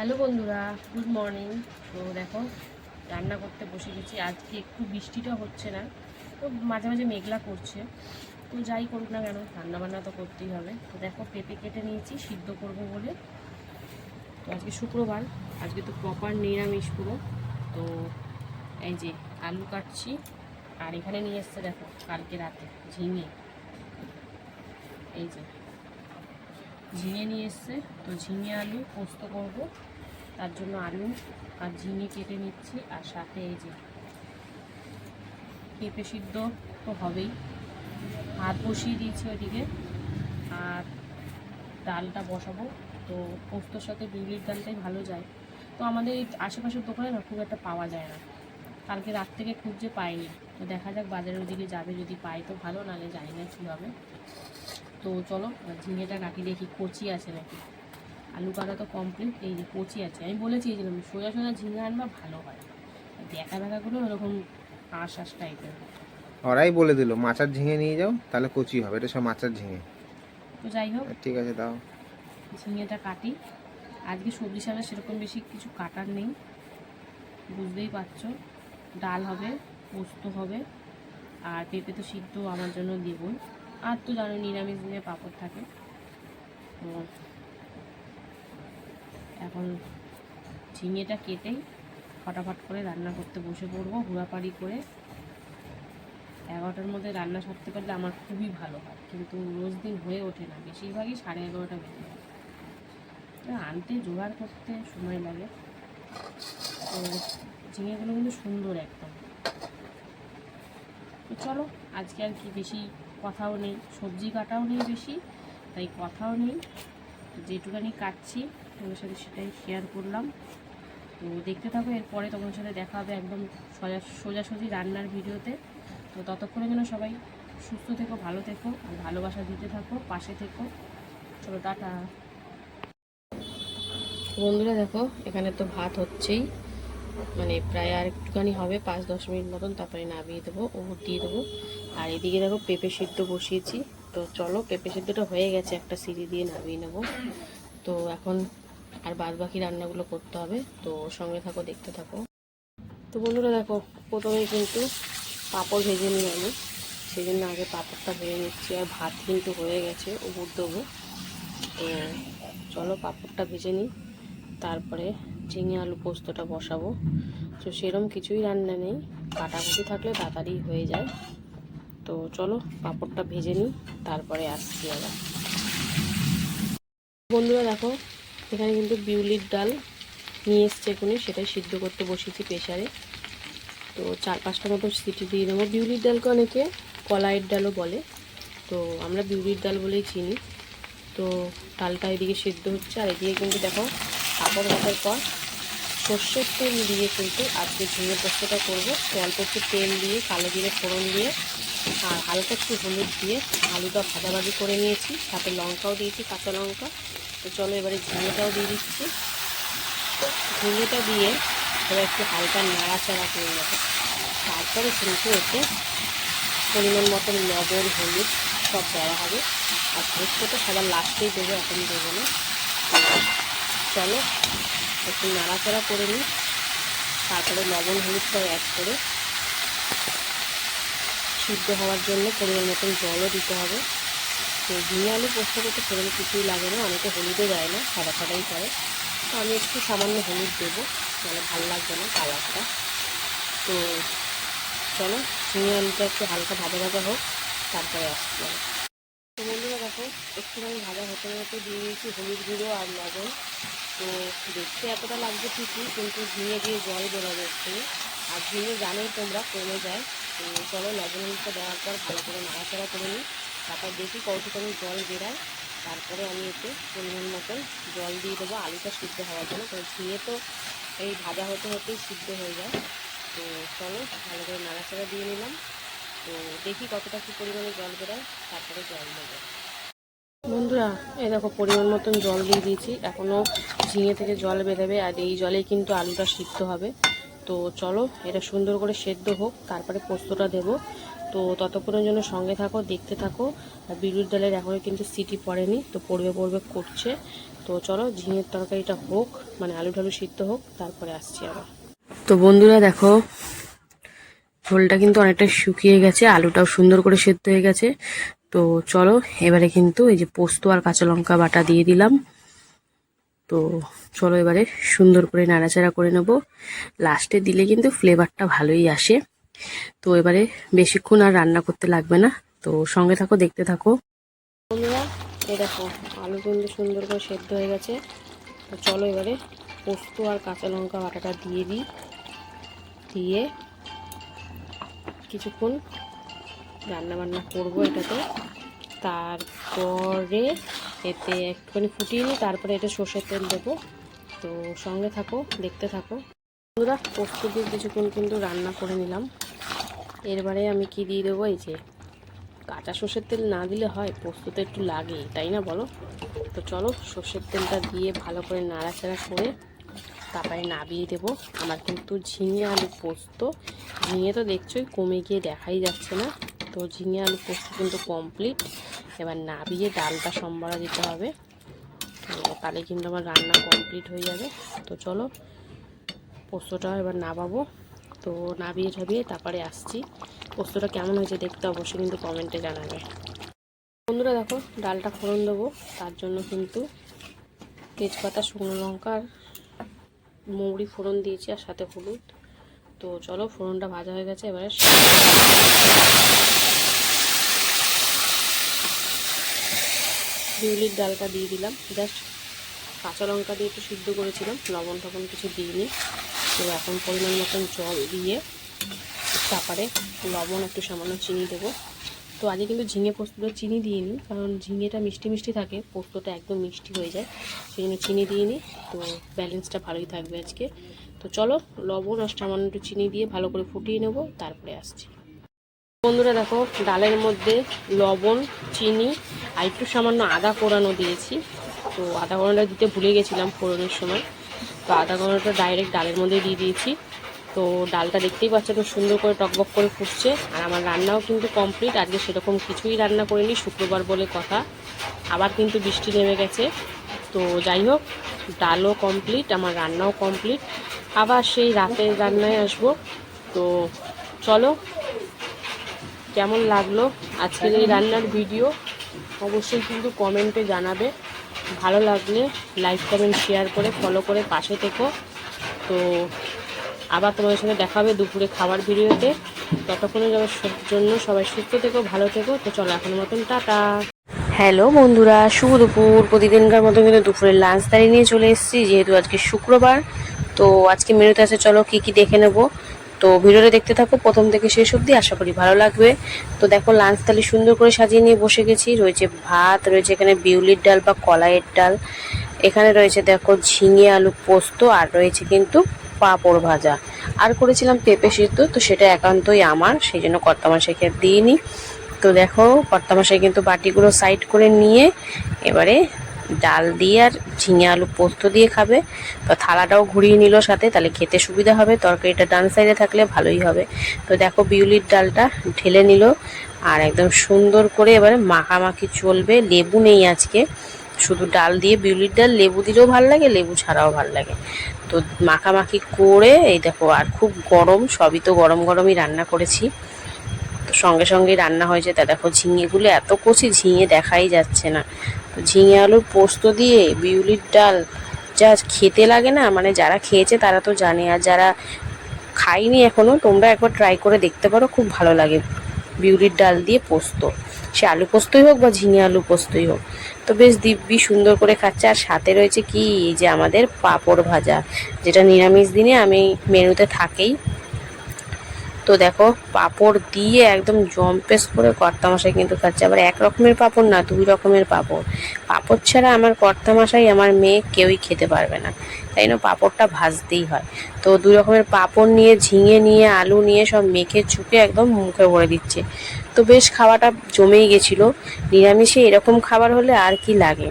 Hello বন্ধুরা, good morning. তো দেখো, রান্না করতে বসে গেছি। আজকে একটু বৃষ্টিটা হচ্ছে না, তো মাঝে মাঝে মেঘলা করছে। তো যাই করুক না কেন রান্না বান্না তো করতেই হবে। তো দেখো, পেঁপে কেটে নিয়েছি, সিদ্ধ করব বলে। তো আজকে শুক্রবার, আজকে তো প্রপার নিরামিষ পুরো। তো এই যে আলু কাটছি, আর এখানে নিয়ে এসছে দেখো, কালকে রাতে ঝিঙে। এই যে, ঝিঙে নিয়ে এসছে। তো ঝিঙে আলু পোস্ত করব। তার জন্য আলু আর ঝিঙে কেটে নিচ্ছি আর সাথে এই যে পেঁপে সিদ্ধ তো হবেই। ভাত বসিয়ে দিয়েছি ওইদিকে আর ডালটা বসাবো। তো পোস্তর সাথে বিউলির ডালটাই ভালো যায়। তো আমাদের এই আশেপাশের দোকানে না খুব একটা পাওয়া যায় না। কালকে রাত থেকে খুঁজে পাইনি। তো দেখা যাক বাজারের ওদিকে যাবে যদি পাই তো ভালো, নাহলে জানি না কী হবে তো চলো ঝিঙেটা কাটি দেখি কচি আছে নাকি। আলু কাটা তো কমপ্লিট এই যে কচি আছে। আমি বলেছি এই যে সোজা সোজা ঝিঙে আনবা ভালো হয়। দেখা দেখাগুলো এরকম আশ আশ টাইপের ওরাই বলে দিল মাচার ঝিঙে নিয়ে যাও তাহলে কচি হবে। এটা সব মাচার ঝিঙে। তো যাই হোক। ঠিক আছে দাও। ঝিঙেটা কাটি। আজকে সবজি সালা সেরকম বেশি কিছু কাটার নেই। বুঝতেই পারছ ডাল হবে পোস্ত হবে আর পেঁপে তো সিদ্ধ আমার জন্য দেবই। আর তো জানো নিরামিষ দিনে পাঁপড় থাকে। তো এখন ঝিঙেটা কেটেই ফটাফট করে রান্না করতে বসে পড়ব, হুড়াপাড়ি করে। এগারোটার মধ্যে রান্না সারতে পারলে আমার খুবই ভালো হয়, কিন্তু রোজ দিন হয়ে ওঠে না, বেশিরভাগই সাড়ে এগারোটা বেজে যায়। আনতে জোগাড় করতে সময় লাগে। তো ঝিঙেগুলো কিন্তু সুন্দর একদম। তো চলো, আজকে আর কি বেশি কথাও নেই, সবজি কাটাও নেই বেশি, তাই কথাও নেই। যেটুকানি কাটছি। তোমাদের সাথে সেটাই শেয়ার করলাম। তো দেখতে থাকো, এরপরে তোমার সাথে দেখা হবে একদম সোজা সোজাসুজি রান্নার ভিডিওতে। তো ততক্ষণে যেন সবাই সুস্থ থেকো, ভালো থেকো, আর ভালোবাসা দিতে থাকো, পাশে থেকো। চলো, টাটা। বন্ধুরা দেখো, এখানে তো ভাত হচ্ছেই। মানে প্রায় আর একটুখানি হবে, পাঁচ দশ মিনিট মতন, তারপরে নামিয়ে দেবো ওপর দিয়ে দেবো। আর এদিকে দেখো, পেঁপে সিদ্ধ বসিয়েছি। তো চলো, পেঁপে সিদ্ধটা হয়ে গেছে, একটা সিঁড়ি দিয়ে নামিয়ে নেব। তো এখন আর বাদ বাকি রান্নাগুলো করতে হবে। তো সঙ্গে থাকো, দেখতে থাকো। তো বন্ধুরা দেখো প্রথমে কিন্তু পাঁপড় ভেজে নিই আমি। সেই জন্য আগে পাঁপড়টা ভেজে নিচ্ছি আর ভাত কিন্তু হয়ে গেছে উপর দেবো। তো চলো পাঁপড়টা ভেজে নিই। তারপরে ঝিঙে আলু পোস্তটা বসাবো। তো সেরম কিছুই রান্না নেই। কাটাকুটি থাকলে তাড়াতাড়ি হয়ে যায়। তো চলো পাঁপড়টা ভেজে নিই, তারপরে আসছি আবার। বন্ধুরা দেখো এখানে কিন্তু বিউলির ডাল নিয়ে এসছে এখানে সেটাই সিদ্ধ করতে বসেছি প্রেশারে তো চার পাঁচটা মতো সিটি দিয়ে দেবো। বিউলির ডালকে অনেকে কলাইয়ের ডালও বলে, তো আমরা বিউলির ডাল বলেই চিনি। তো ডালটা এদিকে সিদ্ধ হচ্ছে, আর এদিকে কিন্তু দেখো কাপড় ভাজার পর সর্ষের তেল দিয়ে কিন্তু আজকে ঝিঙে পোস্তটা করব। অল্প একটু তেল দিয়ে, কালো জিরে ফোড়ন দিয়ে, আর হালকা একটু হলুদ দিয়ে আলুটা ভাজাভাজি করে নিয়েছি। সাথে লঙ্কাও দিয়েছি, কাঁচা লঙ্কা। তো চলো এবারে ঝিঙেটাও দিয়ে দিচ্ছি। ঝিঙেটা দিয়ে এবার একটু হালকা নাড়াচাড়া করে নেব। তারপরে কিন্তু এতে পরিমাণ মতন লবণ, হলুদ সব দেওয়া হবে। আর পোস্তটা সবার লাস্টেই দেবো, এখন দেবো না। চলো একটু নাড়াচাড়া করে নিই। তারপরে লবণ, হলুদটাও অ্যাড করে। সিদ্ধ হওয়ার জন্য পরিমাণ মতন জলও দিতে হবে। তো ঝিঙে আলু পোস্ত করতে সেরকম কিছুই লাগে না, অনেকে হলুদও দেয় না, সাদা সাদাই করে। তো আমি একটু সামান্য হলুদ দেবো মানে ভালো লাগবে না কালারটা। তো চলো ঝিঙে আলুটা একটু হালকা ভাজা ভাজা হোক, তারপরে আসতে হবে তো বন্ধুরা দেখো, একটুখানি ভাজা হতে হতে দিয়ে দিয়েছি হলুদ গুঁড়ো আর লবণ। তো দেখতে এতটা লাগছে ঠিকই, কিন্তু ঝিঙে দিয়ে জল বেরোবে একটু আর ঝিঙে জানোই তোমরা কমে যায়। তো চলো লবণ হলুদটা দেওয়ার পর ভালো করে নাড়াচাড়া করে নিই। তারপর দেখি কতটুকুনি জল বেরায়। তারপরে আমি একটু পরিমাণ মতন জল দিয়ে দেবো। আলুটা সিদ্ধ হওয়ার জন্য, কারণ ঝিঙে তো এই ভাজা হতে হতেই সিদ্ধ হয়ে যায়। তো চলো, ভালো করে নাড়াচাড়া দিয়ে নিলাম। তো দেখি কতটা কী পরিমাণে জল বেরোয়, তারপরে জল দেবো। বন্ধুরা, এই দেখো পরিমাণ মতন জল দিয়ে দিয়েছি। এখনও ঝিঙে থেকে জল বেরোবে আর এই জলেই কিন্তু আলুটা সিদ্ধ হবে। তো চলো, এটা সুন্দর করে সেদ্ধ হোক, তারপরে পোস্তটা দেবো। তো ততক্ষণের জন্য সঙ্গে থাকো, দেখতে থাকো। আর বিউলির ডালের এখনও কিন্তু সিটি পড়েনি, তো পড়বে পড়বে করছে। তো চলো, ঝিঙের তরকারিটা হোক মানে আলু ঢালু সিদ্ধ হোক, তারপরে আসছি আবার। তো বন্ধুরা দেখো, ঝোলটা কিন্তু অনেকটা শুকিয়ে গেছে, আলুটাও সুন্দর করে সেদ্ধ হয়ে গেছে। তো চলো, এবারে কিন্তু এই যে পোস্ত আর কাঁচা লঙ্কা বাটা দিয়ে দিলাম। তো চলো এবারে সুন্দর করে নাড়াচাড়া করে নেব। লাস্টে দিলে কিন্তু ফ্লেভারটা ভালোই আসে। তো এবারে বেশিক্ষণ আর রান্না করতে লাগবে না। তো সঙ্গে থাকো, দেখতে থাকো। বন্ধুরা দেখো, আলু কিন্তু সুন্দর করে সেদ্ধ হয়ে গেছে। তো চলো এবারে পোস্ত আর কাঁচা লঙ্কা বাটাটা দিয়ে দিই। দিয়ে কিছুক্ষণ রান্না বান্না করব এটাতে। তারপরে এতে একটুখানি ফুটিয়ে নিই, তারপরে এটা সর্ষের তেল দেবো। তো সঙ্গে থাকো, দেখতে থাকো। বন্ধুরা, পোস্ত দিয়ে কিছুক্ষণ কিন্তু রান্না করে নিলাম। এরবারে আমি কি দিয়ে দেবো? এই যে কাঁচা সর্ষের তেল না দিলে হয়, পোস্ত তো একটু লাগে তাই না বলো? তো চলো সর্ষের তেলটা দিয়ে ভালো করে নাড়াচাড়া করে তারপরে নাবিয়ে দেবো। আমার কিন্তু ঝিঙে আলু পোস্ত, ঝিঙে তো দেখছোই কমে গিয়ে দেখাই যাচ্ছে না। তো ঝিঙে আলু পোস্ত কিন্তু কমপ্লিট এবার নাবিয়ে ডালটা সম্বারা দিতে হবে। তাহলে কিন্তু আমার রান্না কমপ্লিট হয়ে যাবে। তো চলো পোস্তটা এবার নাবাবো। তো নাবিয়ে ঝাবিয়ে তারপরে আসছি। পোস্তটা কেমন হয়েছে দেখতে অবশ্যই কিন্তু কমেন্টে জানাবে। বন্ধুরা দেখো, ডালটা ফোড়ন দেবো, তার জন্য কিন্তু তেজপাতা, শুকনো লঙ্কা আর মৌরি ফোড়ন দিয়েছি আর সাথে হলুদ। তো চলো ফোড়নটা ভাজা হয়ে গেছে, এবারে বিউলির ডালটা দিয়ে দিলাম। জাস্ট কাঁচা লঙ্কা দিয়ে একটু সিদ্ধ করেছিলাম লবণ টবণ কিছু দিইনি। তো এখন পরিমাণ মতন জল দিয়ে তারপরে লবণ একটু সামান্য চিনি দেবো। তো আজকে কিন্তু ঝিঙে পোস্তটা চিনি দিইনি কারণ ঝিঙেটা মিষ্টি মিষ্টি থাকে, পোস্তটা একদম মিষ্টি হয়ে যায়, সেই জন্য চিনি দিইনি তো ব্যালেন্সটা ভালোই থাকবে আজকে। তো চলো, লবণ আর সামান্য একটু চিনি দিয়ে ভালো করে ফুটিয়ে নেব, তারপরে আসছি। বন্ধুরা দেখো, ডালের মধ্যে লবণ, চিনি আর একটু সামান্য আদা কোরানো দিয়েছি। তো আদা কোরানোটা দিতে ভুলে গেছিলাম ফোড়নের সময়। তো আদা কোরানোটা ডাইরেক্ট ডালের মধ্যে দিয়ে দিয়েছি। তো ডালটা দেখতেই পাচ্ছ তো সুন্দর করে টকবক করে ফুটছে। আর আমার রান্নাও কিন্তু কমপ্লিট আজকে সেরকম কিছুই রান্না করিনি, শুক্রবার বলে কথা। আবার কিন্তু বৃষ্টি নেমে গেছে। তো যাই হোক, ডালও কমপ্লিট আমার রান্নাও কমপ্লিট আবার সেই রাতের রান্নায় আসব। তো চলো, কেমন লাগল আজকের এই রান্নার ভিডিও? অবশ্যই কিন্তু কমেন্টে জানাবে। ভালো লাগলে লাইক কমেন্ট শেয়ার করে ফলো করে পাশে থেকো। তো আবার তোমাদের সাথে দেখা হবে দুপুরে খাবার ভিডিওতে। ততক্ষণের জন্য সবাই সুস্থ থেকো, ভালো থেকো। তো চলো এখন মতন টাটা। হ্যালো বন্ধুরা, শুভ দুপুর। প্রতিদিনকার মতো কিন্তু দুপুরের লাঞ্চ দাঁড়িয়ে নিয়ে চলে এসেছি, যেহেতু আজকে শুক্রবার। তো আজকে মেনুতে আছে, চলো কি কি দেখে নেব। তো ভিডিওটা দেখতে থাকো, প্রথম থেকে শেষ অবধি, আশা করি ভালো লাগবে। তো দেখো, লাঞ্চ থালি সুন্দর করে সাজিয়ে নিয়ে বসে গেছি। রয়েছে ভাত, রয়েছে এখানে বিউলির ডাল বা কলাইয়ের ডাল। এখানে রয়েছে দেখো ঝিঙে আলু পোস্ত, আর রয়েছে কিন্তু পাঁপড় ভাজা। আর করেছিলাম পেঁপে সিদ্ধ, তো সেটা একান্তই আমার, সেই জন্য কর্তামশাইকে দিইনি। তো দেখো, কর্তামশাই কিন্তু বাটিগুলো সাইড করে নিয়ে এবারে ডাল দিয়ে আর ঝিঙে আলু পোস্ত দিয়ে খাবে। তো থালাটাও ঘুরিয়ে নিল সাথে, তাহলে খেতে সুবিধা হবে। তরকারিটা ডান সাইডে থাকলে ভালোই হবে। তো দেখো বিউলির ডালটা ঢেলে নিল। আর একদম সুন্দর করে এবারে মাখামাখি চলবে। লেবু নেই আজকে। শুধু ডাল দিয়ে বিউলির ডাল। লেবু দিলেও ভালো লাগে, লেবু ছাড়াও ভালো লাগে। তো মাখামাখি করে, এই দেখো আর খুব গরম, সবই তো গরম গরমই রান্না করেছি। সঙ্গে সঙ্গে রান্না হয়েছে তা দেখো ঝিঙেগুলো এত কষি ঝিঙে দেখাই যাচ্ছে না। তো ঝিঙে আলুর পোস্ত দিয়ে বিউলির ডাল যা খেতে লাগে না মানে যারা খেয়েছে তারা তো জানে। আর যারা খাইনি এখনও, তোমরা একবার ট্রাই করে দেখতে পারো, খুব ভালো লাগে বিউলির ডাল দিয়ে পোস্ত। সে আলু পোস্তই হোক বা ঝিঙে আলু পোস্তই হোক। তো বেশ দিব্যি সুন্দর করে খাচ্ছে। আর সাথে রয়েছে কি? যে আমাদের পাঁপড় ভাজা, যেটা নিরামিষ দিনে আমি মেনুতে থাকেই। তো দেখো, পাঁপড় দিয়ে একদম জম্পেস করে কর্তামশাই কিন্তু খাচ্ছে। আবার এক রকমের পাঁপড় না, দুই রকমের পাঁপড়। পাঁপড় ছাড়া আমার কর্তা কর্তামশাই, আমার মেয়ে কেউই খেতে পারবে না। তাই না পাঁপড়টা ভাজতেই হয়। তো দুই রকমের পাঁপড় নিয়ে, ঝিঙে নিয়ে, আলু নিয়ে সব মেখে চুকে একদম মুখে ভরে দিচ্ছে। তো বেশ খাওয়াটা জমেই গেছিল। নিরামিষে এরকম খাবার হলে আর কি লাগে?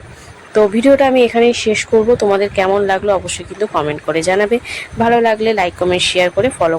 তো ভিডিওটা আমি এখানেই শেষ করব। তোমাদের কেমন লাগল অবশ্যই কিন্তু কমেন্ট করে জানাবে। ভালো লাগলে লাইক কমেন্ট শেয়ার করে ফলো